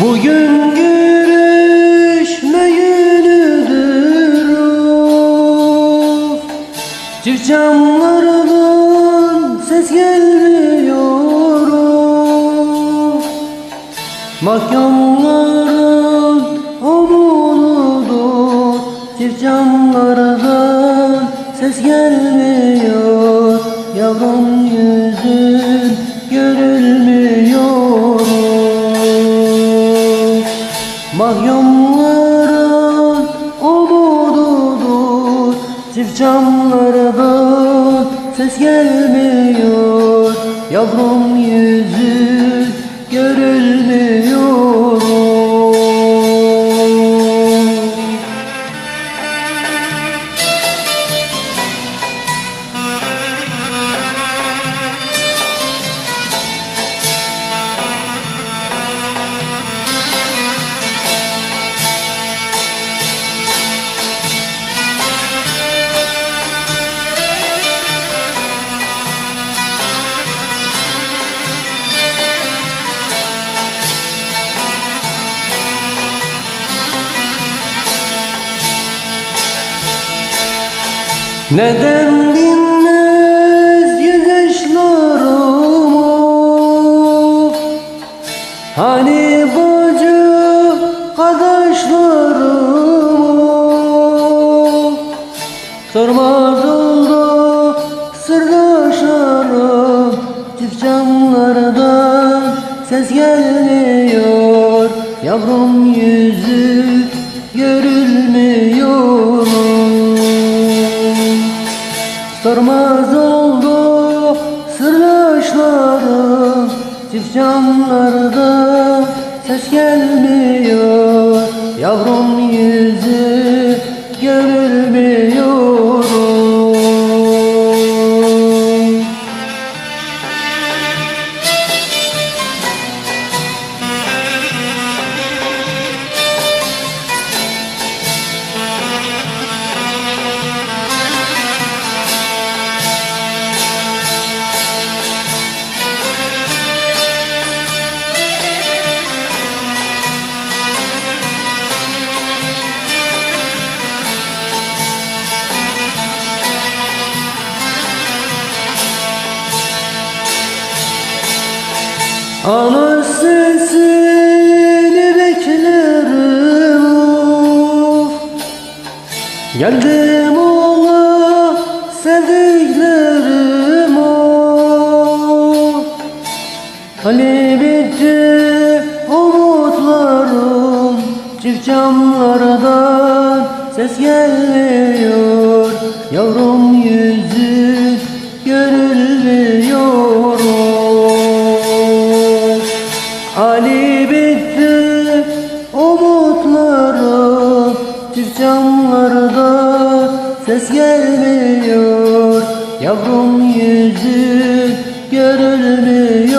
Bugün görüşme günüdür of Çift ses gelmiyor. Of Mahkumların umududur. Çift camlardan ses gelmiyor. Yavrum yüzün görülmüyor Mahkumların umududur Çift camlardan ses gelmiyor. Yavrum yüzü Neden dinmez yüzüşlerim of Hani bacı kardeşlerim of Sormaz oldu sırdaşlarım Çift camlardan ses gelmiyor Sormaz oldu sırdaşlarım Çift camlarda ses gelmiyor. Yavrum yüzü Ana beklerim. Geldim ola sevdiklerim. Of Hani bitti umutlarım Çift camlardan ses gelmiyor Yavrum yüzü ses gelmiyor Yavrum yüzü görülmüyor